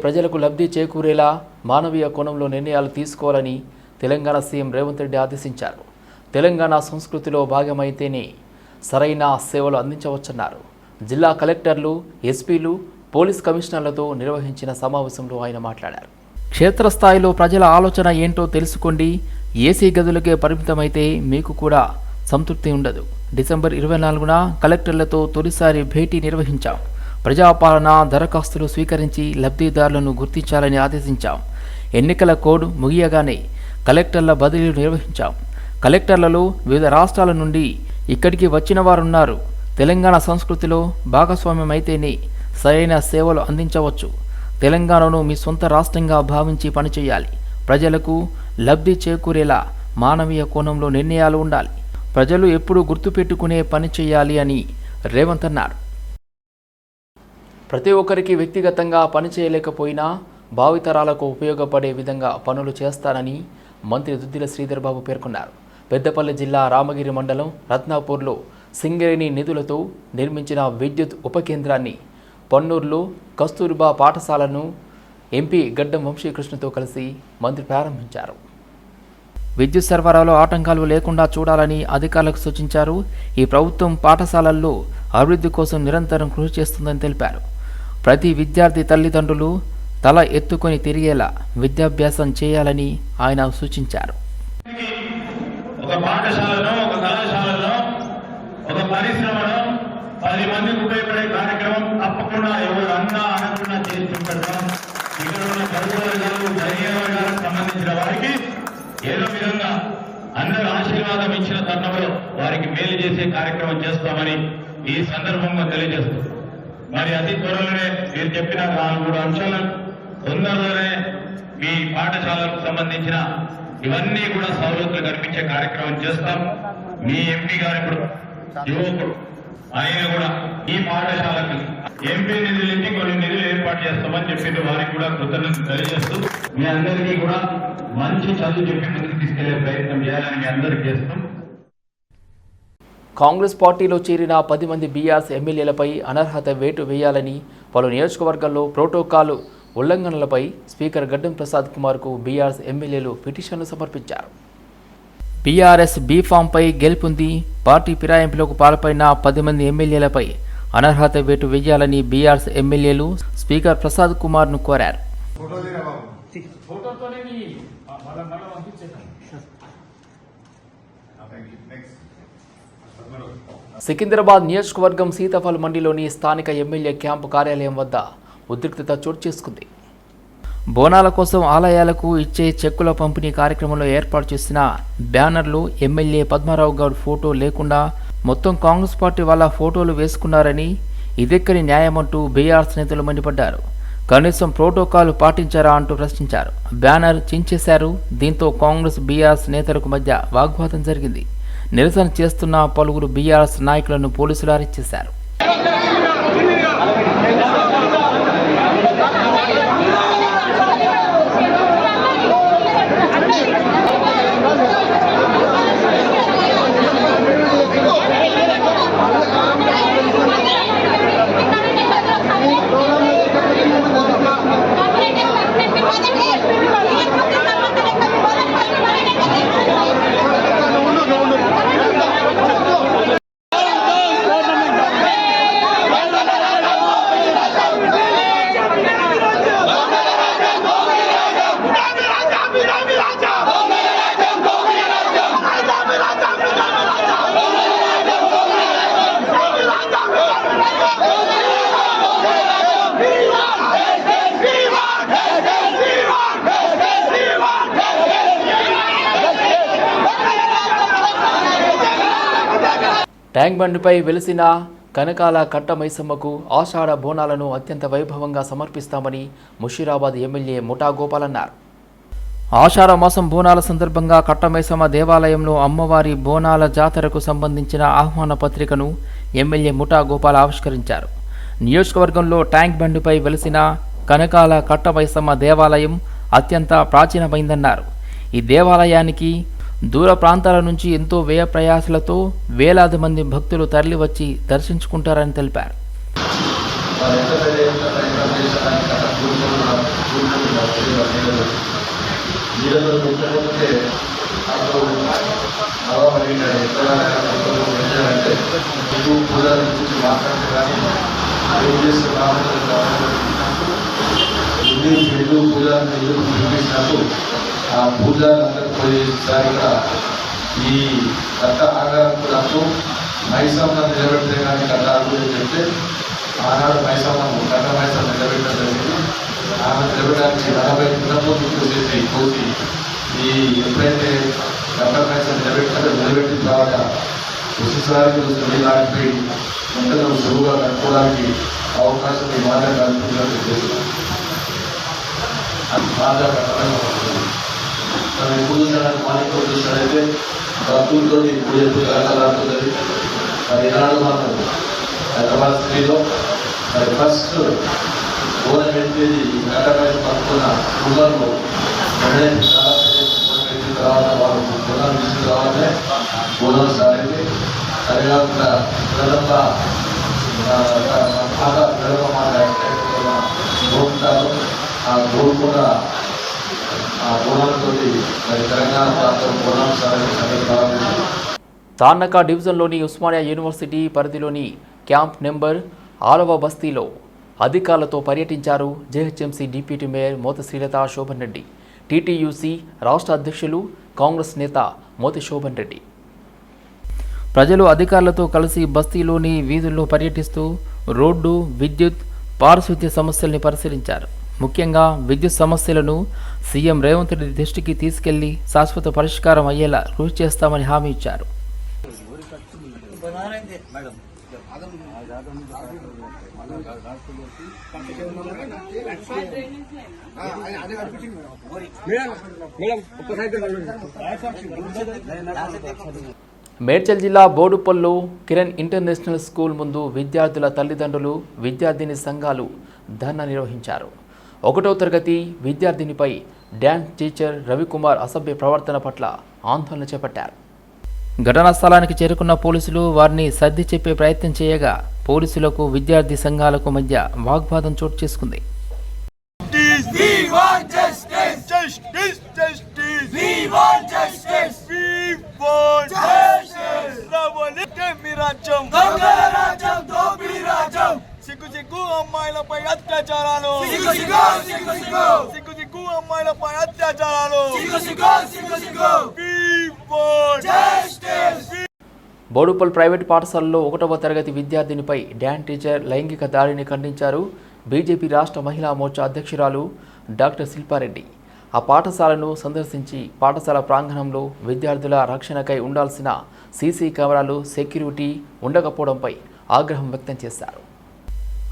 ప్రజలకు లబ్ధి చేకూరేలా మానవీయ కోణంలో నిర్ణయాలు తీసుకోవాలని తెలంగాణ సీఎం రేవంత్ రెడ్డి ఆదేశించారు. తెలంగాణ సంస్కృతిలో భాగమైతేనే సరైన సేవలు అందించవచ్చన్నారు. జిల్లా కలెక్టర్లు ఎస్పీలు పోలీస్ కమిషనర్లతో నిర్వహించిన సమావేశంలో ఆయన మాట్లాడారు. క్షేత్రస్థాయిలో ప్రజల ఆలోచన ఏంటో తెలుసుకోండి. ఏసీ గదులకే పరిమితమైతే మీకు కూడా సంతృప్తి ఉండదు. డిసెంబర్ ఇరవై నాలుగున కలెక్టర్లతో తొలిసారి భేటీ నిర్వహించాం. ప్రజాపాలన దరఖాస్తులు స్వీకరించి లబ్ధిదారులను గుర్తించాలని ఆదేశించాం. ఎన్నికల కోడ్ ముగియగానే కలెక్టర్ల బదిలీలు నిర్వహించాం. కలెక్టర్లలో వివిధ రాష్ట్రాల నుండి ఇక్కడికి వచ్చిన వారున్నారు. తెలంగాణ సంస్కృతిలో భాగస్వామ్యం అయితేనే సరైన సేవలు అందించవచ్చు. తెలంగాణను మీ సొంత రాష్ట్రంగా భావించి పనిచేయాలి. ప్రజలకు లబ్ధి చేకూరేలా మానవీయ కోణంలో నిర్ణయాలు ఉండాలి. ప్రజలు ఎప్పుడూ గుర్తుపెట్టుకునే పని చేయాలి అని రేవంత్ అన్నారు. ప్రతి ఒక్కరికి వ్యక్తిగతంగా పని చేయలేకపోయినా భావితరాలకు ఉపయోగపడే విధంగా పనులు చేస్తానని మంత్రి దుద్దిల శ్రీధర్ బాబు పేర్కొన్నారు. పెద్దపల్లి జిల్లా రామగిరి మండలం రత్నాపూర్లో సింగరేణి నిధులతో నిర్మించిన విద్యుత్ ఉప కేంద్రాన్ని పన్నూరులో కస్తూర్బా పాఠశాలను ఎంపీ గడ్డం వంశీకృష్ణతో కలిసి మంత్రి ప్రారంభించారు. విద్యుత్ సరఫరాలో ఆటంకాలు లేకుండా చూడాలని అధికారులకు సూచించారు. ఈ ప్రభుత్వం పాఠశాలల్లో అభివృద్ధి కోసం నిరంతరం కృషి చేస్తుందని తెలిపారు. ప్రతి విద్యార్థి తల్లిదండ్రులు తల ఎత్తుకొని తిరిగేలా విద్యాభ్యాసం చేయాలని ఆయన సూచించారు. ఒక పాఠశాలను ఒక ఒక పరిశ్రమను పది మందికి ఉపయోగపడే కార్యక్రమం తప్పకుండా ఎవరు అన్నా అనకుండా చేసి ఇక్కడ ఉన్న సంబంధించిన వారికి ఏదో విధంగా అందరూ ఆశీర్వాదం ఇచ్చిన తరుణంలో వారికి మేలు చేసే కార్యక్రమం చేస్తామని ఈ సందర్భంగా తెలియజేస్తూ మరి అతి త్వరలోనే మీరు చెప్పిన నాలుగు మూడు అంశాలను తొందరలోనే మీ పాఠశాలకు సంబంధించిన ఇవన్నీ కూడా సౌలతులు కల్పించే కార్యక్రమం చేస్తాం. మీ ఎంపీ గారు ఇప్పుడు యువకుడు. ఆయన కూడా ఈ పాఠశాలకు ఎంపీ నిధులకి కొన్ని నిధులు ఏర్పాటు చేస్తామని చెప్పింది వారికి కూడా కృతజ్ఞతలు తెలియజేస్తూ మీ అందరికీ కూడా మంచి చదువు చెప్పి ముందుకు తీసుకెళ్ళే ప్రయత్నం చేయాలని మీ అందరికీ చేస్తాం. కాంగ్రెస్ పార్టీలో చేరిన పది మంది బీఆర్ఎస్ ఎమ్మెల్యేలపై అనర్హత వేటు వేయాలని పలు నియోజకవర్గాల్లో ప్రోటోకాల్ ఉల్లంఘనలపై స్పీకర్ గడ్డం ప్రసాద్ కుమార్కు బీఆర్ఎస్ ఎమ్మెల్యేలు పిటిషన్లు సమర్పించారు. బీఆర్ఎస్ బీఫామ్పై గెలుపొంది పార్టీ ఫిరాయింపులకు పాల్పడిన పది మంది ఎమ్మెల్యేలపై అనర్హత వేటు వేయాలని బీఆర్ఎస్ ఎమ్మెల్యేలు స్పీకర్ ప్రసాద్ కుమార్ను కోరారు. సికింద్రాబాద్ నియోజకవర్గం సీతాఫల్ మండిలోని స్థానిక ఎమ్మెల్యే క్యాంపు కార్యాలయం వద్ద ఉద్రిక్తత చోటు చేసుకుంది. బోనాల కోసం ఆలయాలకు ఇచ్చే చెక్కుల పంపిణీ కార్యక్రమంలో ఏర్పాటు చేసిన బ్యానర్లు ఎమ్మెల్యే పద్మారావు గౌడ్ ఫోటో లేకుండా మొత్తం కాంగ్రెస్ పార్టీ వాళ్ళ ఫోటోలు వేసుకున్నారని ఇదెక్కడి న్యాయమంటూ బీఆర్ఎస్ నేతలు మండిపడ్డారు. కనీసం ప్రోటోకాల్ పాటించారా అంటూ ప్రశ్నించారు. బ్యానర్ చించేశారు. దీంతో కాంగ్రెస్ బీఆర్ఎస్ నేతలకు మధ్య వాగ్వాదం జరిగింది. నిరసన చేస్తున్న పలువురు బీఆర్ఎస్ నాయకులను పోలీసులు అరెస్ట్ చేశారు. ట్యాంక్ బండ్పై వెలిసిన కనకాల కట్ట మైసమ్మకు ఆషాఢ బోనాలను అత్యంత వైభవంగా సమర్పిస్తామని ముషీరాబాద్ ఎమ్మెల్యే ముఠా గోపాల్ అన్నారు. ఆషాఢ మాసం బోనాల సందర్భంగా కట్టమైసమ్మ దేవాలయంలో అమ్మవారి బోనాల జాతరకు సంబంధించిన ఆహ్వాన పత్రికను ఎమ్మెల్యే ముఠా గోపాల్ ఆవిష్కరించారు. నియోజకవర్గంలో ట్యాంక్ బండ్పై వెలిసిన కనకాల కట్టమైసమ్మ దేవాలయం అత్యంత ప్రాచీనమైందన్నారు. ఈ దేవాలయానికి దూర ప్రాంతాల నుంచి ఎంతో వ్యయ ప్రయాసలతో వేలాది మంది భక్తులు తరలివచ్చి దర్శించుకుంటారని తెలిపారు. ఎక్కడ ఏం చేస్తే బాగుంటుంది ఇల్లు ఇల్లు పూజ ఇల్లు చూపించినప్పుడు ఆ పూజ అందరూ పోయేసరిగా ఈ కథ ఆగాలకు మైసమ్మ నిలబెడితే కానీ కథ ఆగులు చెప్తే ఆనాడు మైసమ్మ కథ మైసమ్మ నిలబెట్టడం జరిగింది ఆమె నిలబెట్టడానికి నలభై కిలోమీటర్లు చూసేసి కోసి ఈ ఎప్పుడైతే కథ మైసమ్మ నిలబెట్టారో నిలబెట్టిన తర్వాత ప్రతిసారి నీళ్ళు ఆడిపోయి వెంటనే సులువుగా కట్టుకోవడానికి అవకాశం ఈ మాట కల్పించినట్టు చేస్తున్నాను అది బాగా కట్టడం మనం ఎప్పుడు చూసినాడు మార్నింగ్ చూసినట్టయితే భక్తులతో ఇప్పుడు ఎప్పుడు కలకలాడుతుంది. మరి ఈనాడు మనం హైదరాబాద్ సిటీలో. మరి ఫస్ట్ ఓనం ఎత్తేది కట్టపైన పట్టుకున్న కుటుంబంలో ఎవరైతే తర్వాత వాళ్ళు కులం తీసుకురావాలంటే తర్వాతనే ఓనం స్టార్ట్ అయితే అది కాకుండా ప్రథమ పాత ప్రథమ మాట గోపుతారు ఆ గోల్కొండ ఆ బోనాలతో మరి తెలంగాణ ప్రాంతం బోనాల సాగు తార్నక డివిజన్లోని ఉస్మానియా యూనివర్సిటీ పరిధిలోని క్యాంప్ నెంబర్ ఆరవ బస్తీలో అధికారులతో పర్యటించారు GHMC deputy mayor Motha Srilatha Shobhan Reddy TTUC రాష్ట్ర అధ్యక్షులు కాంగ్రెస్ నేత మోతి శోభన్ రెడ్డి. ప్రజలు అధికారులతో కలిసి బస్తీలోని వీధుల్లో పర్యటిస్తూ రోడ్డు విద్యుత్ పారిశుద్ధ్య సమస్యల్ని పరిశీలించారు. ముఖ్యంగా విద్యుత్ సమస్యలను సీఎం రేవంత్ రెడ్డి దృష్టికి తీసుకెళ్ళి శాశ్వత పరిష్కారం అయ్యేలా కృషి చేస్తామని హామీ ఇచ్చారు. మేడ్చల్ జిల్లా బోడుపల్లు కిరణ్ ఇంటర్నేషనల్ స్కూల్ ముందు విద్యార్థుల తల్లిదండ్రులు విద్యార్థిని సంఘాలు ధర్నా నిర్వహించారు. ఒకటో తరగతి విద్యార్థినిపై డ్యాన్స్ టీచర్ రవికుమార్ అసభ్య ప్రవర్తన పట్ల ఆందోళన చేపట్టారు. ఘటనా స్థలానికి చేరుకున్న పోలీసులు వారిని సర్ది చెప్పే ప్రయత్నం చేయగా పోలీసులకు విద్యార్థి సంఘాలకు మధ్య వాగ్వాదం చోటు చేసుకుంది. సిగ్గు అమ్మాయిలపై అత్యాచారాలు. బోడుపల్ ప్రైవేట్ పాఠశాలలో ఒకటవ తరగతి విద్యార్థినిపై డ్యాన్ టీచర్ లైంగిక దాడిని ఖండించారు బీజేపీ రాష్ట్ర మహిళా మోర్చా అధ్యక్షురాలు డాక్టర్ శిల్పారెడ్డి. ఆ పాఠశాలను సందర్శించి పాఠశాల ప్రాంగణంలో విద్యార్థుల రక్షణకై ఉండాల్సిన సీసీ కెమెరాలు సెక్యూరిటీ ఉండకపోవడంపై ఆగ్రహం వ్యక్తం చేశారు.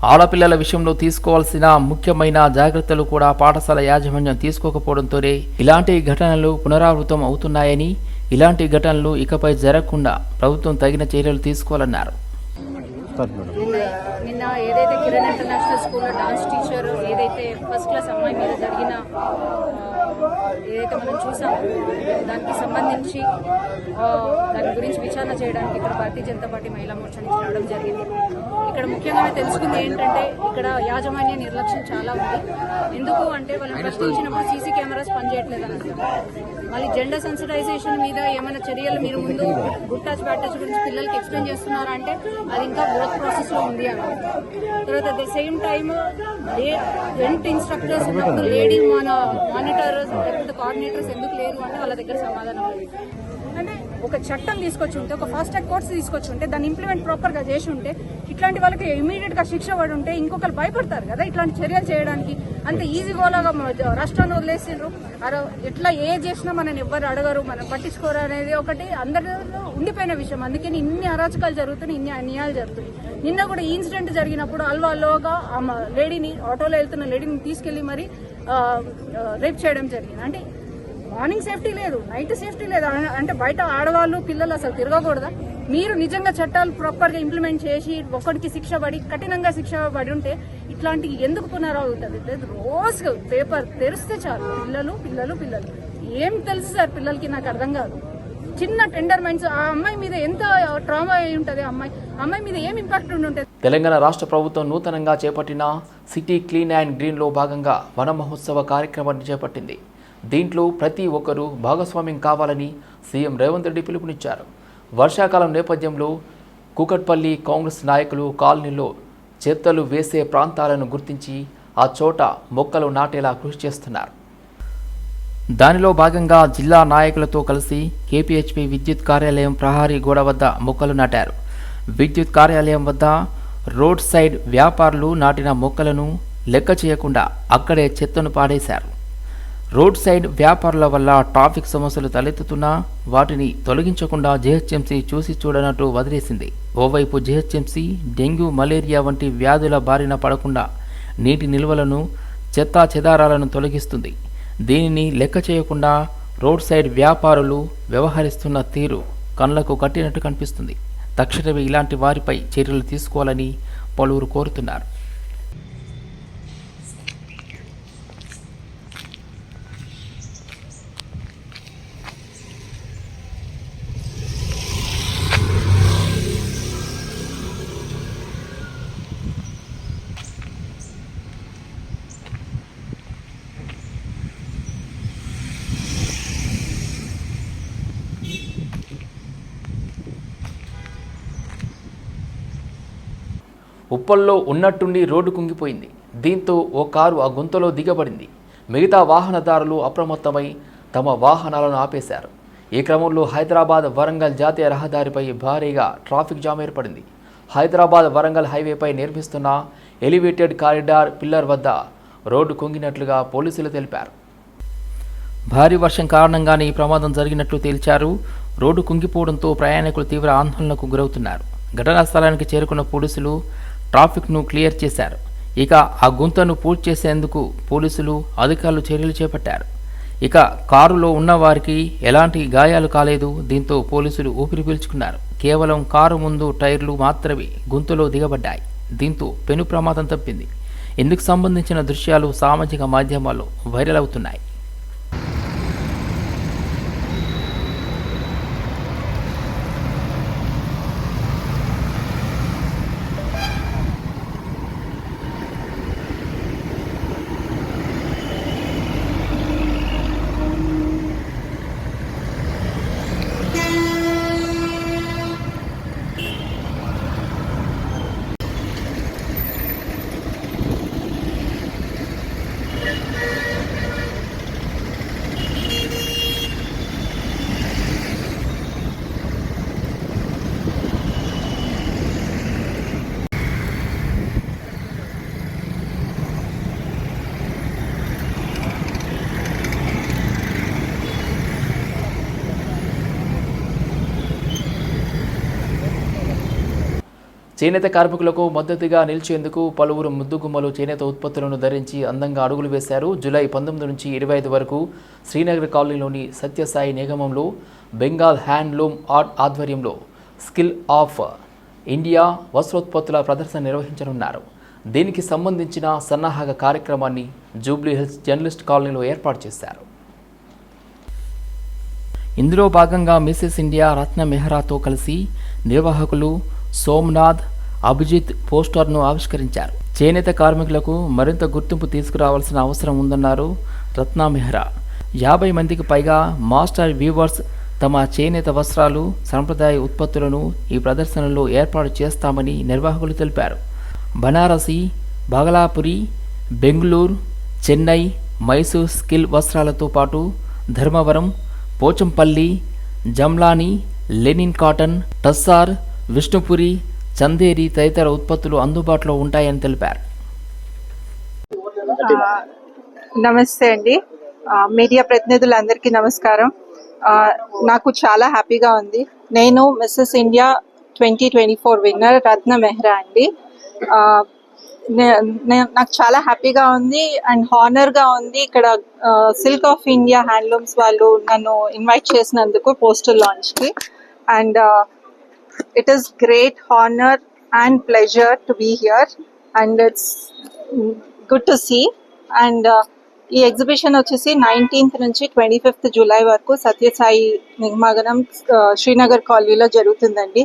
ఆడపిల్లల విషయంలో తీసుకోవాల్సిన ముఖ్యమైన జాగ్రత్తలు కూడా పాఠశాల యాజమాన్యం తీసుకోకపోవడంతోనే ఇలాంటి ఘటనలు పునరావృతం అవుతున్నాయని ఇలాంటి ఘటనలు ఇకపై జరగకుండా ప్రభుత్వం తగిన చర్యలు తీసుకోవాలన్నారు. నిన్న ఏదైతే కిరణ్ ఇంటర్నేషనల్ స్కూల్లో డాన్స్ టీచర్ ఏదైతే ఫస్ట్ క్లాస్ అమ్మాయి మీద జరిగిన ఏదైతే మనం చూసామో దానికి సంబంధించి దాని గురించి విచారణ చేయడానికి ఇక్కడ భారతీయ జనతా పార్టీ మహిళా మోర్చా నుంచి రావడం జరిగింది. ఇక్కడ ముఖ్యంగా తెలుసుకుంది ఏంటంటే ఇక్కడ యాజమాన్య నిర్లక్ష్యం చాలా ఉంది. ఎందుకు అంటే వాళ్ళని ప్రశ్నించినప్పుడు సీసీ కెమెరాస్ పనిచేయట్లేదు అని. మళ్ళీ జెండర్ సెన్సిటైజేషన్ మీద ఏమైనా చర్యలు మీరు ముందు గుడ్ టచ్ బ్యాడ్ టచ్ గురించి పిల్లలకి ఎక్స్ప్లెయిన్ చేస్తున్నారా అంటే అది ఇంకా వర్క్ ప్రాసెస్లో ఉంది అని తర్వాత at the same time rent instructors ఉన్నప్పుడు లేడీ మన మానిటర్స్ లేకపోతే కోఆర్డినేటర్స్ ఎందుకు లేరు అంటే వాళ్ళ దగ్గర సమాధానం లేదు. ఒక చట్టం తీసుకొచ్చి ఉంటే ఒక ఫాస్ట్ ట్రాక్ కోర్స్ తీసుకొచ్చి ఉంటే దాన్ని ఇంప్లిమెంట్ ప్రాపర్గా చేసి ఉంటే ఇట్లాంటి వాళ్ళకి ఇమీడియట్గా శిక్ష పడి ఉంటే ఇంకొకరు భయపడతారు కదా ఇట్లాంటి చర్యలు చేయడానికి. అంత ఈజీ గోలాగా రాష్ట్రాన్ని వదిలేసిండ్రు. అర- ఎట్లా ఏ చేసినా మనని ఎవ్వరు అడగరు మనం పట్టించుకోరు అనేది ఒకటి. అందరిలో ఉండిపోయిన విషయం. అందుకని ఇన్ని అరాచకాలు జరుగుతున్నాయి ఇన్ని అన్యాయాలు జరుగుతున్నాయి. నిన్న కూడా ఈ ఇన్సిడెంట్ జరిగినప్పుడు అల్వాలోగా ఆ లేడీని ఆటోలో వెళ్తున్న లేడీని తీసుకెళ్ళి మరి రేప్ చేయడం జరిగింది. అంటే మార్నింగ్ సేఫ్టీ లేదు నైట్ సేఫ్టీ లేదు. అంటే బయట ఆడవాళ్ళు పిల్లలు అసలు తిరగకూడదా? మీరు నిజంగా చట్టాలు ప్రాపర్గా ఇంప్లిమెంట్ చేసి ఒక్కడికి శిక్ష పడి కఠినంగా శిక్ష పడి ఉంటే ఇట్లాంటివి ఎందుకు పునరావుతుంది లేదు రోజు పేపర్ తెరిస్తే చాలు. పిల్లలు పిల్లలు పిల్లలు. ఏం తెలుసు సార్ పిల్లలకి? నాకు అర్థం కాదు. చిన్న టెండర్ మైండ్స్ ఆ అమ్మాయి మీద ఎంత ట్రామా అయి ఉంటుంది అమ్మాయి? అమ్మాయి మీద ఏం ఇంపాక్ట్ ఉండి ఉంటుంది? తెలంగాణ రాష్ట్ర ప్రభుత్వం నూతనంగా చేపట్టిన సిటీ క్లీన్ అండ్ గ్రీన్లో భాగంగా వన మహోత్సవ కార్యక్రమాన్ని చేపట్టింది. దీంట్లో ప్రతి ఒక్కరూ భాగస్వామ్యం కావాలని సీఎం రేవంత్ రెడ్డి పిలుపునిచ్చారు. వర్షాకాలం నేపథ్యంలో కూకట్పల్లి కాంగ్రెస్ నాయకులు కాలనీలో చెత్తలు వేసే ప్రాంతాలను గుర్తించి ఆ చోట మొక్కలు నాటేలా కృషి చేస్తున్నారు. దానిలో భాగంగా జిల్లా నాయకులతో కలిసి కేపీహెచ్పి విద్యుత్ కార్యాలయం ప్రహారీ గోడ వద్ద మొక్కలు నాటారు. విద్యుత్ కార్యాలయం వద్ద రోడ్ సైడ్ వ్యాపారులు నాటిన మొక్కలను లెక్క చేయకుండా అక్కడే చెత్తను పాడేశారు. రోడ్ సైడ్ వ్యాపారుల వల్ల ట్రాఫిక్ సమస్యలు తలెత్తుతున్నా వాటిని తొలగించకుండా జీహెచ్ఎంసీ చూసి చూడనట్టు వదిలేసింది. ఓవైపు జీహెచ్ఎంసీ డెంగ్యూ మలేరియా వంటి వ్యాధుల బారిన పడకుండా నీటి నిల్వలను చెత్తా చెదారాలను తొలగిస్తుంది. దీనిని లెక్క చేయకుండా రోడ్ సైడ్ వ్యాపారులు వ్యవహరిస్తున్న తీరు కళ్ళకు కట్టినట్టు కనిపిస్తుంది. తక్షణమే ఇలాంటి వారిపై చర్యలు తీసుకోవాలని పలువురు కోరుతున్నారు. కుప్పల్లో ఉన్నట్టుండి రోడ్డు కుంగిపోయింది. దీంతో ఓ కారు ఆ గుంతలో దిగబడింది. మిగతా వాహనదారులు అప్రమత్తమై తమ వాహనాలను ఆపేశారు. ఈ క్రమంలో హైదరాబాద్ వరంగల్ జాతీయ రహదారిపై భారీగా ట్రాఫిక్ జామ్ ఏర్పడింది. హైదరాబాద్ వరంగల్ హైవేపై నిర్మిస్తున్న ఎలివేటెడ్ కారిడార్ పిల్లర్ వద్ద రోడ్డు కుంగినట్లుగా పోలీసులు తెలిపారు. భారీ వర్షం కారణంగానే ఈ ప్రమాదం జరిగినట్లు తేల్చారు. రోడ్డు కుంగిపోవడంతో ప్రయాణికులు తీవ్ర ఆందోళనకు గురవుతున్నారు. ఘటనా స్థలానికి చేరుకున్న పోలీసులు ట్రాఫిక్ను క్లియర్ చేశారు. ఇక ఆ గుంతను పూర్తి చేసేందుకు పోలీసులు అధికారులు చర్యలు చేపట్టారు. ఇక కారులో ఉన్నవారికి ఎలాంటి గాయాలు కాలేదు. దీంతో పోలీసులు ఊపిరి పీల్చుకున్నారు. కేవలం కారు ముందు టైర్లు మాత్రమే గుంతలో దిగబడ్డాయి. దీంతో పెను ప్రమాదం తప్పింది. ఇందుకు సంబంధించిన దృశ్యాలు సామాజిక మాధ్యమాల్లో వైరల్ అవుతున్నాయి. చేనేత కార్మికులకు మద్దతుగా నిలిచేందుకు పలువురు ముద్దుగుమ్మలు చేనేత ఉత్పత్తులను ధరించి అందంగా అడుగులు వేశారు. జూలై పంతొమ్మిది నుంచి ఇరవై ఐదు వరకు శ్రీనగర్ కాలనీలోని సత్యసాయి నిగమంలో బెంగాల్ హ్యాండ్లూమ్ ఆర్ట్ ఆధ్వర్యంలో స్కిల్ ఆఫ్ ఇండియా వస్త్రోత్పత్తుల ప్రదర్శన నిర్వహించనున్నారు. దీనికి సంబంధించిన సన్నాహక కార్యక్రమాన్ని జూబ్లీ హిల్స్ జర్నలిస్ట్ కాలనీలో ఏర్పాటు చేశారు. ఇందులో భాగంగా మిసెస్ ఇండియా రత్న మెహ్రాతో కలిసి నిర్వాహకులు సోమ్నాథ్ అభిజిత్ పోస్టర్ను ఆవిష్కరించారు. చేనేత కార్మికులకు మరింత గుర్తింపు తీసుకురావాల్సిన అవసరం ఉందన్నారు రత్నా మెహ్రా. యాభై మందికి పైగా మాస్టర్ వ్యూవర్స్ తమ చేనేత వస్త్రాలు సంప్రదాయ ఉత్పత్తులను ఈ ప్రదర్శనలో ఏర్పాటు చేస్తామని నిర్వాహకులు తెలిపారు. బనారసి బాగలాపురి బెంగళూరు చెన్నై మైసూర్ స్కిల్ వస్త్రాలతో పాటు ధర్మవరం పోచంపల్లి జమ్లాని లెనిన్ కాటన్ టస్సార్ విష్ణుపురి చందేరి తదితర ఉత్పత్తులు అందుబాటులో ఉంటాయని తెలిపారు. నమస్తే అండి. మీడియా ప్రతినిధులందరికీ నమస్కారం. నాకు చాలా హ్యాపీగా ఉంది. నేను Mrs India twenty twenty four winner Ratna Mehra అండి. నాకు చాలా హ్యాపీగా ఉంది అండ్ హానర్గా ఉంది. ఇక్కడ సిల్క్ ఆఫ్ ఇండియా హ్యాండ్లూమ్స్ వాళ్ళు నన్ను ఇన్వైట్ చేసినందుకు postal లాంచ్కి. And it is great honor and pleasure to be here and it's good to see. And uh, ఈ ఎగ్జిబిషన్ వచ్చేసి నైన్టీన్త్ నుంచి ట్వంటీ ఫిఫ్త్ జూలై వరకు సత్యసాయి నిర్మాగనం శ్రీనగర్ కాలనీలో జరుగుతుందండి.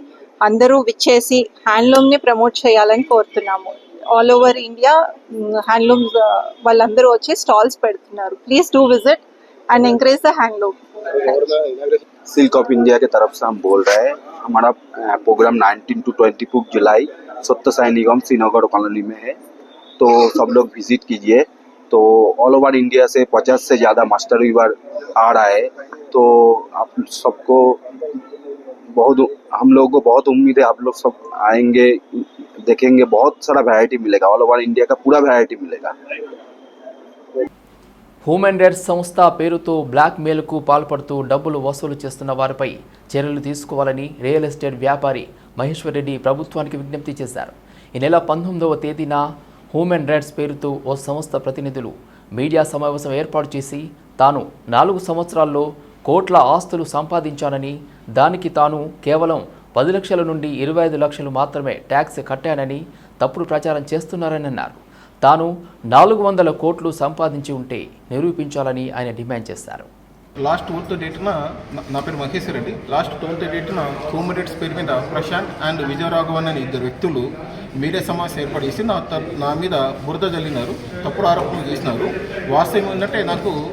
అందరూ విచ్చేసి హ్యాండ్లూమ్ని ప్రమోట్ చేయాలని కోరుతున్నాము. ఆల్ ఓవర్ ఇండియా హ్యాండ్లూమ్ వాళ్ళందరూ వచ్చి స్టాల్స్ పెడుతున్నారు. Please do visit and encourage the handloom silk of India के तरफ़ से हम बोल रहे हैं। हमारा प्रोग्राम 19 टू 24 जुलाई सत्य साई निगम श्रीनगर कॉलोनी में है। तो सब लोग विज़िट कीजिए। तो ऑल ओवर इंडिया से 50 से ज़्यादा मास्टर वीवर आ रहा है। तो आप सबको बहुत, हम लोगों को बहुत उम्मीद है आप लोग सब आएँगे, देखेंगे। बहुत सारा वैरायटी मिलेगा। ऑल ओवर इंडिया का पूरा वैरायटी मिलेगा। హ్యూమన్ రైట్స్ సంస్థ పేరుతో బ్లాక్ మెయిల్కు పాల్పడుతూ డబ్బులు వసూలు చేస్తున్న వారిపై చర్యలు తీసుకోవాలని రియల్ ఎస్టేట్ వ్యాపారి మహేశ్వర్ రెడ్డి ప్రభుత్వానికి విజ్ఞప్తి చేశారు. ఈ నెల పంతొమ్మిదవ తేదీన హ్యూమన్ రైట్స్ పేరుతో ఓ సంస్థ ప్రతినిధులు మీడియా సమావేశం ఏర్పాటు చేసి తాను నాలుగు సంవత్సరాల్లో కోట్ల ఆస్తులు సంపాదించానని దానికి తాను కేవలం పది లక్షల నుండి ఇరవై ఐదు లక్షలు మాత్రమే ట్యాక్స్ కట్టానని తప్పుడు ప్రచారం చేస్తున్నారని అన్నారు. తాను నాలుగు వందల కోట్లు సంపాదించి ఉంటే నిరూపించాలని ఆయన డిమాండ్ చేశారు. లాస్ట్ ట్వెల్త్ డేట్న నా- పేరు మహేశ్వర్ రెడ్డి. లాస్ట్ ట్వెల్త్ డేట్న కోమరేట్స్ పేరు మీద ప్రశాంత్ అండ్ విజయరాఘవన్ అనే ఇద్దరు వ్యక్తులు మీడియా సమావేశం ఏర్పాటు చేసి నా త- నా మీద బురద జల్లినారు. తప్పుడు ఆరోపణలు చేసినారు. వాస్తవం ఏంటంటే నాకు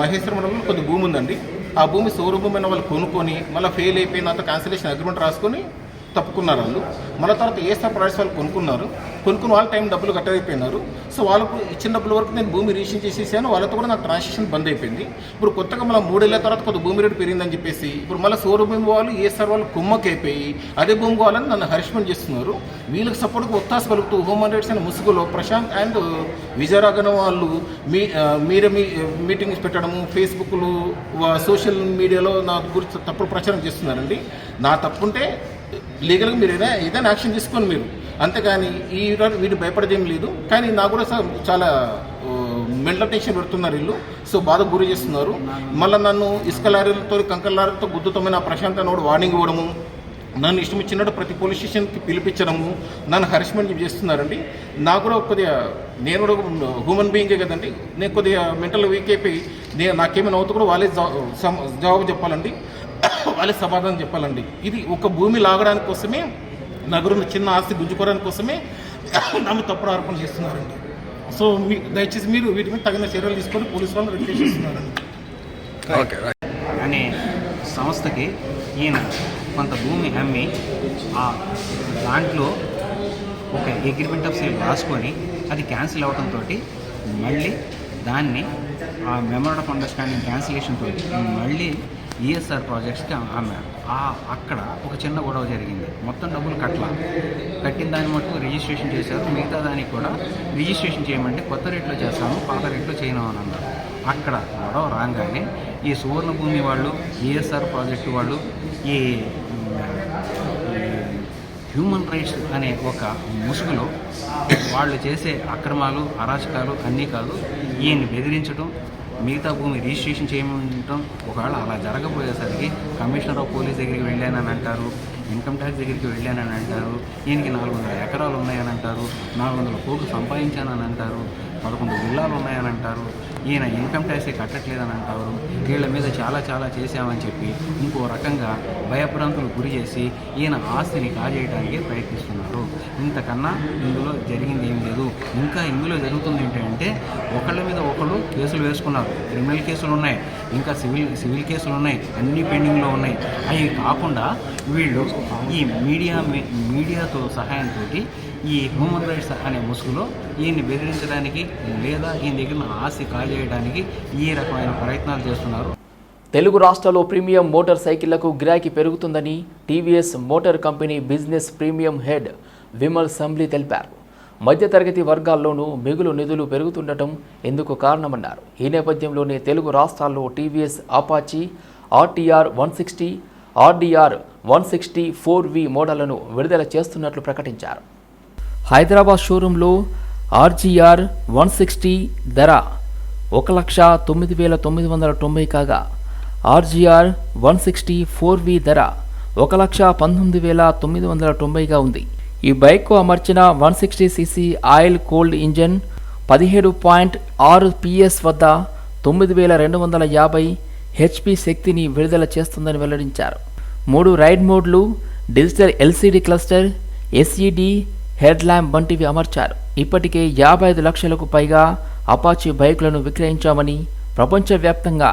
మహేశ్వర మండలంలో కొద్ది భూమి ఉందండి. ఆ భూమి సౌర భూమి అయిన వాళ్ళు కొనుక్కొని మళ్ళీ ఫెయిల్ అయిపోయిన తర్వాత క్యాన్సిలేషన్ అగ్రిమెంట్ రాసుకొని తప్పుకున్నారు వాళ్ళు. మళ్ళీ తర్వాత ఏ ప్రాజెక్ట్స్ వాళ్ళు కొనుక్కున్నారు. కొనుక్కున్న వాళ్ళ టైం డబ్బులు కట్టయిపోయినారు సో వాళ్ళకు ఇచ్చిన డబ్బుల వరకు నేను భూమి రిజిస్ట్రేషన్ చేసేసాను. వాళ్ళతో కూడా నాకు ట్రాన్సాక్షన్ బంద్ అయిపోయింది. ఇప్పుడు కొత్తగా మళ్ళీ మూడేళ్ళ తర్వాత కొద్ది భూమి రేటు పెరిగిందని చెప్పేసి ఇప్పుడు మళ్ళీ సౌరభూమి భూమి వాళ్ళు సార్ వాళ్ళు కుమ్మకైపోయి అదే భూమి కావాలని నన్ను హరిష్మెంట్ చేస్తున్నారు. వీళ్ళకి సపోర్ట్గా ఒత్తాస కలుగుతూ హోమ్ రేట్స్ అండ్ ముసుగులో ప్రశాంత్ అండ్ విజయరాఘన వాళ్ళు మీ మీరే మీ మీటింగ్స్ పెట్టడము ఫేస్బుక్లు సోషల్ మీడియాలో నా గురించి తప్పుడు ప్రచారం చేస్తున్నారండి. నా తప్పుంటే లీగల్గా మీరు ఏదైనా ఏదైనా యాక్షన్ తీసుకోండి మీరు. అంతేగాని ఈ రో- వీటి భయపడదేం లేదు. కానీ నాకు కూడా చాలా మెంటల్ టెన్షన్ పెడుతున్నారు వీళ్ళు. సో బాధ గురి చేస్తున్నారు. మళ్ళీ నన్ను ఇసుక లారీలతో కంకర లారీలతో గుద్దుతమైన ప్రశాంత్ అన్నోడు వార్నింగ్ ఇవ్వడము నన్ను ఇష్టం ఇచ్చినట్టు ప్రతి పోలీస్ స్టేషన్కి పిలిపించడము నన్ను హరిష్మెంట్ చేస్తున్నారండి. నాకు కూడా కొద్దిగా నేను కూడా హ్యూమన్ బీయింగే కదండి. నేను కొద్దిగా మెంటల్ వీక్ అయిపోయి నేను నాకేమైనా అవుతూ కూడా వాళ్ళే జవాబు చెప్పాలండి. వాళ్ళే సమాధానం చెప్పాలండి. ఇది ఒక భూమి లాగడానికి కోసమే నగరున్న చిన్న ఆస్తి గుంజుకోవడానికి కోసమే నన్ను తప్పుడు ఆరోపణ చేస్తున్నారండి. సో మీ దయచేసి మీరు వీటి మీద తగిన చర్యలు తీసుకొని పోలీసు వాళ్ళు రిక్వెస్ట్ చేస్తున్నారండి. అనే సంస్థకి ఈయన కొంత భూమి అమ్మి ఆ దాంట్లో ఒక అగ్రిమెంట్ ఆఫ్ సేల్ రాసుకొని అది క్యాన్సిల్ అవడంతో మళ్ళీ దాన్ని ఆ మెమోరాండ్ ఆఫ్ అండర్స్టాండింగ్ క్యాన్సిలేషన్ తోటి మళ్ళీ ఈఎస్ఆర్ ప్రాజెక్ట్స్కి ఆమె అక్కడ ఒక చిన్న గొడవ జరిగింది. మొత్తం డబ్బులు కట్ల కట్టిన దాన్ని మటుకు రిజిస్ట్రేషన్ చేశారు. మిగతా దానికి కూడా రిజిస్ట్రేషన్ చేయమంటే కొత్త రేట్లో చేస్తాము పాత రేట్లో చేయను అని అన్నారు. అక్కడ గొడవ రాగానే ఈ సువర్ణ భూమి వాళ్ళు ఈఎస్ఆర్ ప్రాజెక్టు వాళ్ళు ఈ హ్యూమన్ రైట్స్ అనే ఒక ముసుగులో వాళ్ళు చేసే అక్రమాలు అరాచకాలు అన్నీ కాదు ఈయన్ని బెదిరించడం మిగతా భూమి రిజిస్ట్రేషన్ చేయమంటాం. ఒకవేళ అలా జరగబోయేసరికి కమిషనర్ ఆఫ్ పోలీస్ దగ్గరికి వెళ్ళానని అంటారు ఇన్కమ్ ట్యాక్స్ దగ్గరికి వెళ్ళానని అంటారు ఈయనకి నాలుగు వందల ఎకరాలు ఉన్నాయని అంటారు నాలుగు వందల కోట్లు సంపాదించానని అంటారు. పదకొండు విల్లాలు ఉన్నాయని అంటారు. ఈయన ఇన్కమ్ ట్యాక్స్ కట్టట్లేదని అంటారు. వీళ్ళ మీద చాలా చాలా చేశామని చెప్పి ఇంకో రకంగా భయభ్రాంతులు గురి చేసి ఈయన ఆస్తిని కాజేయడానికి ప్రయత్నిస్తున్నారు. ఇంతకన్నా ఇందులో జరిగింది ఏం లేదు. ఇంకా ఇందులో జరుగుతుంది ఏంటంటే ఒకళ్ళ మీద ఒకళ్ళు కేసులు వేసుకున్నారు. క్రిమినల్ కేసులు ఉన్నాయి. ఇంకా సివిల్ సివిల్ కేసులు ఉన్నాయి. అన్ని పెండింగ్లో ఉన్నాయి. అవి కాకుండా వీళ్ళు ఈ మీడియా మీడియాతో సహాయంతో ఈ హ్యూమన్ రైట్స్ అనే ముసుగులో ఈయన్ని బెదిరించడానికి లేదా ఈయన దగ్గర ఆస్తి కాజేయడానికి ఈ రకమైన ప్రయత్నాలు చేస్తున్నారు. తెలుగు రాష్ట్రాల్లో ప్రీమియం మోటార్ సైకిళ్ళకు గిరాకీ పెరుగుతుందని TVS motor company business premium head Vimal Sambli తెలిపారు. మధ్యతరగతి వర్గాల్లోనూ మిగులు నిధులు పెరుగుతుండటం ఎందుకు కారణమన్నారు. ఈ నేపథ్యంలోనే తెలుగు రాష్ట్రాల్లో TVS Apache RTR one sixty RDR one sixty four V మోడళ్ళను విడుదల చేస్తున్నట్లు ప్రకటించారు. హైదరాబాద్ షోరూంలో ఆర్జీఆర్ వన్ సిక్స్టీ ధర ఒక లక్ష తొమ్మిది వేల తొమ్మిది వందల తొంభై కాగా RGR one sixty four V ధర ఒక లక్ష పంతొమ్మిది వేల తొమ్మిది వందల తొంభైగా ఉంది. ఈ బైక్కు అమర్చిన one sixty CC oil cooled engine పదిహేడు పాయింట్ ఆరు పిఎస్ వద్ద తొమ్మిది వేల రెండు వందల యాభై హెచ్పి శక్తిని విడుదల చేస్తుందని వెల్లడించారు. మూడు రైడ్ మోడ్లు digital LCD cluster LED headlamp వంటివి అమర్చారు ఇప్పటికే యాభై ఐదు లక్షలకు పైగా అపాచీ బైకులను విక్రయించామని ప్రపంచవ్యాప్తంగా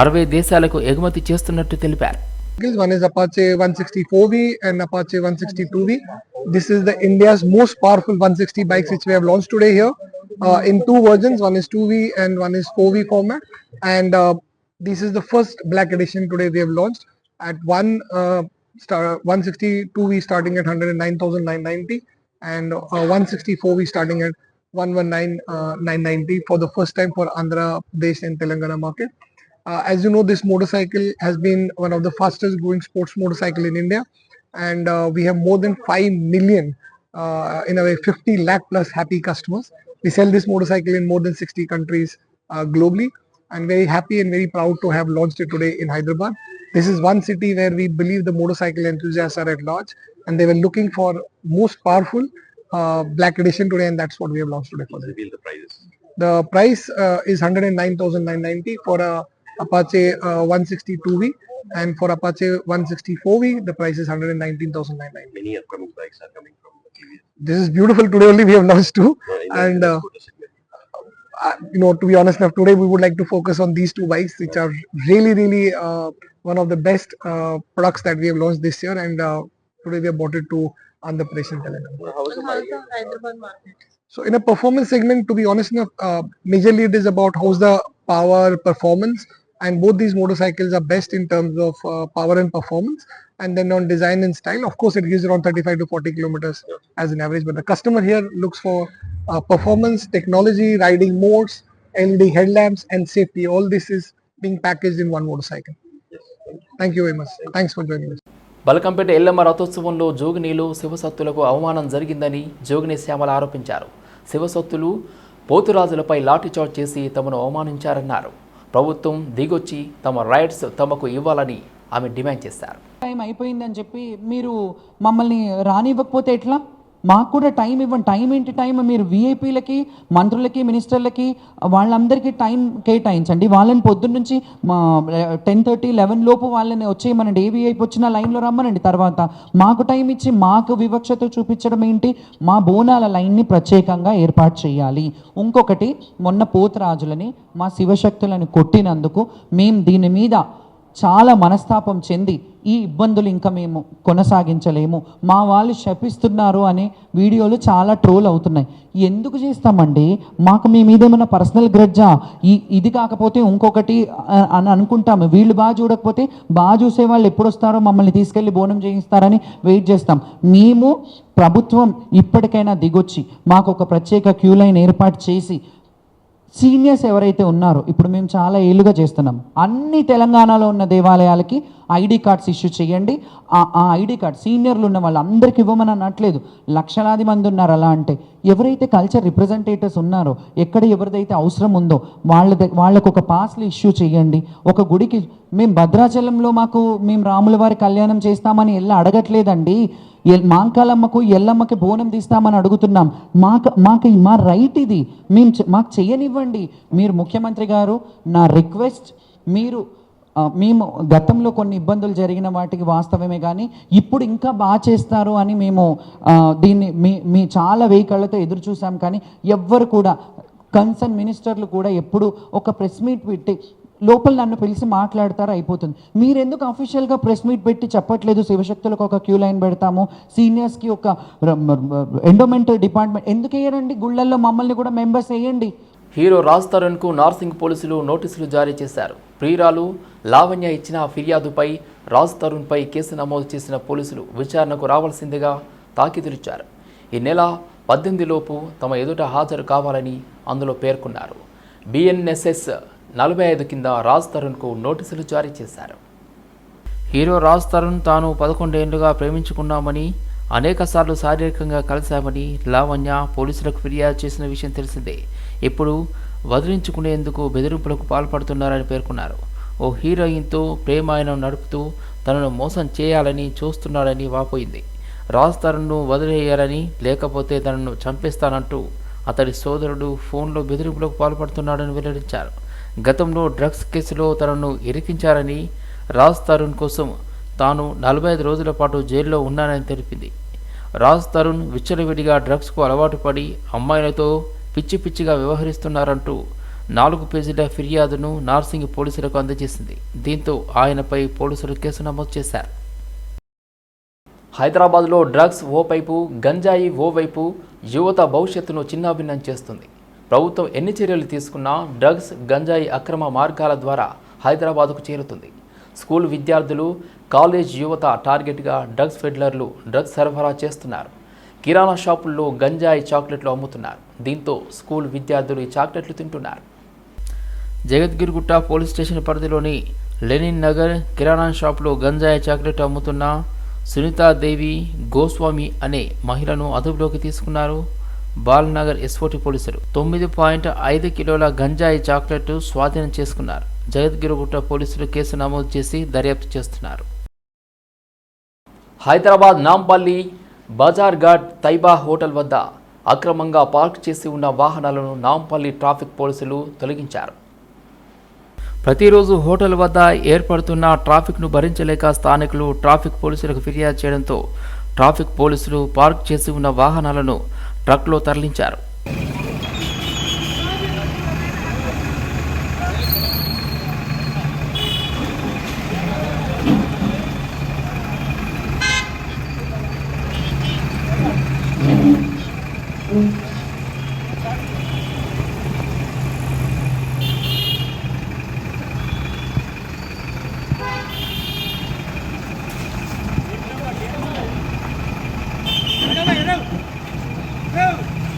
అరవై దేశాలకు ఎగుమతి చేస్తున్నట్టు తెలిపారు vehicles. One is Apache 164V and Apache 162V. This is the India's most powerful 160 bikes which we have launched today here uh, in two versions. One is 2V and one is 4V format. And uh, this is the first black edition today we have launched at one uh, star 162V starting at 109,990 and uh, 164 we starting at 119,990 for the first time for Andhra Pradesh and Telangana market. Uh, as you know, this motorcycle has been one of the fastest growing sports motorcycle in India, and uh, we have more than 5 million, uh, in a way, 50 lakh plus happy customers. We sell this motorcycle in more than 60 countries uh, globally. I'm very happy and very proud to have launched it today in Hyderabad. This is one city where we believe the motorcycle enthusiasts are at large, and they were looking for most powerful uh, black edition today, and that's what we have launched today for them. The price uh, is 109,990 for a Apache uh, 162V and for Apache 164V the price is 119,990. Many upcoming bikes are coming from the. This is beautiful. Today only we have launched two and uh, uh, you know to be honest enough today we would like to focus on these two bikes which are really really uh, one of the best uh, products that we have launched this year. And uh, today we have brought it to Andhra Pradesh and Telangana. How is the bike? So in a performance segment, to be honest enough, uh, majorly it is about how's the power performance. And both these motorcycles are best in terms of uh, power and performance. And then on design and style of course it gives around 35 to 40 kilometers as an average. But the customer here looks for uh, performance technology riding modes led headlamps and safety. All this is being packaged in one motorcycle. Thank you very much. Thanks for joining us. Balkampet Yellamma రథోత్సవంలో జోగినీలు శివసత్తులకు అవమానం జరిగిందని జోగిని శ్యామల ఆరోపించారు. శివసత్తులు పోతురాజులపై లాఠీచార్జ్ చేసి తమను అవమానించారన్నారు. ప్రభుత్వం దిగొచ్చి తమ rights తమకు ఇవ్వాలని ఆమె డిమాండ్ చేశారు. టైం అయిపోయిందని చెప్పి మీరు మమ్మల్ని రానివ్వకపోతే ఎట్లా? మాకు కూడా టైం ఇవ్వండి. టైం ఏంటి? టైం మీరు విఐపీలకి మంత్రులకి మినిస్టర్లకి వాళ్ళందరికీ టైం కేటాయించండి. వాళ్ళని పొద్దున్న నుంచి మా టెన్ థర్టీ లెవెన్ లోపు వాళ్ళని వచ్చేయమనండి. ఏ విఐపీ వచ్చినా లైన్లో రమ్మనండి. తర్వాత మాకు టైం ఇచ్చి మాకు వివక్షత చూపించడం ఏంటి? మా బోనాల లైన్ని ప్రత్యేకంగా ఏర్పాటు చేయాలి. ఇంకొకటి మొన్న పోతరాజులని మా శివశక్తులను కొట్టినందుకు మేము దీని మీద చాలా మనస్తాపం చెంది ఈ ఇబ్బందులు ఇంకా మేము కొనసాగించలేము. మా వాళ్ళు శపిస్తున్నారు అనే వీడియోలు చాలా ట్రోల్ అవుతున్నాయి. ఎందుకు చేస్తామండి? మాకు మీ మీద ఏమైనా పర్సనల్ గ్రడ్జా? ఈ ఇది కాకపోతే ఇంకొకటి అని అనుకుంటాము వీళ్ళు బాగా చూడకపోతే బాగా చూసే వాళ్ళు ఎప్పుడు వస్తారో మమ్మల్ని తీసుకెళ్ళి బోనం చేయిస్తారని వెయిట్ చేస్తాం. మేము ప్రభుత్వం ఇప్పటికైనా దిగొచ్చి మాకు ఒక ప్రత్యేక క్యూ లైన్ ఏర్పాటు చేసి సీనియర్స్ ఎవరైతే ఉన్నారో ఇప్పుడు మేము చాలా ఏళ్ళుగా చేస్తున్నాం. అన్ని తెలంగాణలో ఉన్న దేవాలయాలకి ఐడి కార్డ్స్ ఇష్యూ చేయండి. ఆ ఐడి కార్డ్ సీనియర్లు ఉన్న వాళ్ళందరికీ ఇవ్వమని అనట్లేదు. లక్షలాది మంది ఉన్నారు అలా అంటే. ఎవరైతే కల్చర్ రిప్రజెంటేటివ్స్ ఉన్నారో ఎక్కడ ఎవరిదైతే అవసరం ఉందో వాళ్ళ వాళ్ళకు ఒక పాస్లు ఇష్యూ చేయండి. ఒక గుడికి మేము భద్రాచలంలో మాకు మేము రాముల వారి కళ్యాణం చేస్తామని వెళ్ళి అడగట్లేదండి. మాంకాలమ్మకు ఎల్లమ్మకి బోనం తీస్తామని అడుగుతున్నాం. మాకు మాకు మా రైట్ ఇది. మేము మాకు చేయనివ్వండి. మీరు ముఖ్యమంత్రి గారు నా రిక్వెస్ట్ మీరు మేము గతంలో కొన్ని ఇబ్బందులు జరిగిన వాటికి వాస్తవమే కానీ ఇప్పుడు ఇంకా బాగా చేస్తారు అని మేము దీన్ని మీ మీ చాలా వెయ్యి కళ్ళతో ఎదురు చూసాం కానీ ఎవ్వరు కూడా కన్సర్న్ మినిస్టర్లు కూడా ఎప్పుడు ఒక ప్రెస్ మీట్ పెట్టి లోపల నన్ను పిలిచి మాట్లాడతారు అయిపోతుంది. మీరు ఎందుకు అఫీషియల్గా ప్రెస్ మీట్ పెట్టి చెప్పట్లేదు? శివశక్తులకు ఒక క్యూ లైన్ పెడతాము. సీనియర్స్కి ఒక ఎండోమెంట్ డిపార్ట్మెంట్ ఎందుకు వేయరండి? గుళ్ళల్లో మమ్మల్ని కూడా మెంబర్స్ వేయండి. హీరో రాజ్ తరుణ్కు నార్సింగ్ పోలీసులు నోటీసులు జారీ చేశారు. ప్రియురాలు లావణ్య ఇచ్చిన ఫిర్యాదుపై రాజ్ తరుణ్పై కేసు నమోదు చేసిన పోలీసులు విచారణకు రావాల్సిందిగా తాకీదులిచ్చారు ఈ నెల పద్దెనిమిదిలోపు తమ ఎదుట హాజరు కావాలని అందులో పేర్కొన్నారు. బిఎన్ఎస్ఎస్ నలభై ఐదు కింద రాజ్ తరుణ్కు నోటీసులు జారీ చేశారు. హీరో రాజ్ తరుణ్ తాను పదకొండేళ్ళుగా ప్రేమించుకున్నామని అనేకసార్లు శారీరకంగా కలిశామని లావణ్య పోలీసులకు ఫిర్యాదు చేసిన విషయం తెలిసిందే. ఇప్పుడు వదిలించుకునేందుకు బెదిరింపులకు పాల్పడుతున్నారని పేర్కొన్నారు. ఓ హీరోయిన్తో ప్రేమాయణం నడుపుతూ తనను మోసం చేయాలని చూస్తున్నాడని వాపోయింది. రాజ్ తరుణ్ను వదిలేయాలని లేకపోతే తనను చంపేస్తానంటూ అతడి సోదరుడు ఫోన్లో బెదిరింపులకు పాల్పడుతున్నాడని వెల్లడించారు. గతంలో డ్రగ్స్ కేసులో తనను ఇరికించారని రాజ్ తరుణ్ కోసం తాను నలభై ఐదు రోజుల పాటు జైల్లో ఉన్నానని తెలిపింది. రాజ్ తరుణ్ విచ్చలవిడిగా డ్రగ్స్కు అలవాటు పడి అమ్మాయిలతో పిచ్చి పిచ్చిగా వ్యవహరిస్తున్నారంటూ నాలుగు పేజీల ఫిర్యాదును నార్సింగ్ పోలీసులకు అందజేసింది. దీంతో ఆయనపై పోలీసులు కేసు నమోదు చేశారు. హైదరాబాద్లో డ్రగ్స్ ఓవైపు గంజాయి ఓవైపు యువత భవిష్యత్తును చిన్నాభిన్నం చేస్తుంది. ప్రభుత్వం ఎన్ని చర్యలు తీసుకున్నా డ్రగ్స్ గంజాయి అక్రమ మార్గాల ద్వారా హైదరాబాద్కు చేరుతుంది. స్కూల్ విద్యార్థులు కాలేజ్ యువత టార్గెట్గా డ్రగ్స్ ఫెడ్లర్లు డ్రగ్స్ సరఫరా చేస్తున్నారు. కిరాణా షాపుల్లో గంజాయి చాక్లెట్లు అమ్ముతున్నారు. దీంతో స్కూల్ విద్యార్థులు ఈ చాక్లెట్లు తింటున్నారు. జగద్గిరిగుట్ట పోలీస్ స్టేషన్ పరిధిలోని లెనిన్ నగర్ కిరాణా షాపులో గంజాయి చాక్లెట్ అమ్ముతున్న సునీతాదేవి గోస్వామి అనే మహిళను అదుపులోకి తీసుకున్నారు. బాల్నగర్ ఎస్ఓటి పోలీసులు తొమ్మిది పాయింట్ ఐదు కిలోల గంజాయి చాక్లెట్ స్వాధీనం చేసుకున్నారు. జగద్గిరిగుట్ట పోలీసులు కేసు నమోదు చేసి దర్యాప్తు చేస్తున్నారు. హైదరాబాద్ నాంపల్లి బజార్ ఘాట్ తైబా హోటల్ వద్ద అక్రమంగా పార్క్ చేసి ఉన్న వాహనాలను నాంపల్లి ట్రాఫిక్ పోలీసులు తొలగించారు. ప్రతిరోజు హోటల్ వద్ద ఏర్పడుతున్న ట్రాఫిక్ను భరించలేక స్థానికులు ట్రాఫిక్ పోలీసులకు ఫిర్యాదు చేయడంతో ట్రాఫిక్ పోలీసులు పార్క్ చేసి ఉన్న వాహనాలను ట్రక్లో తరలించారు.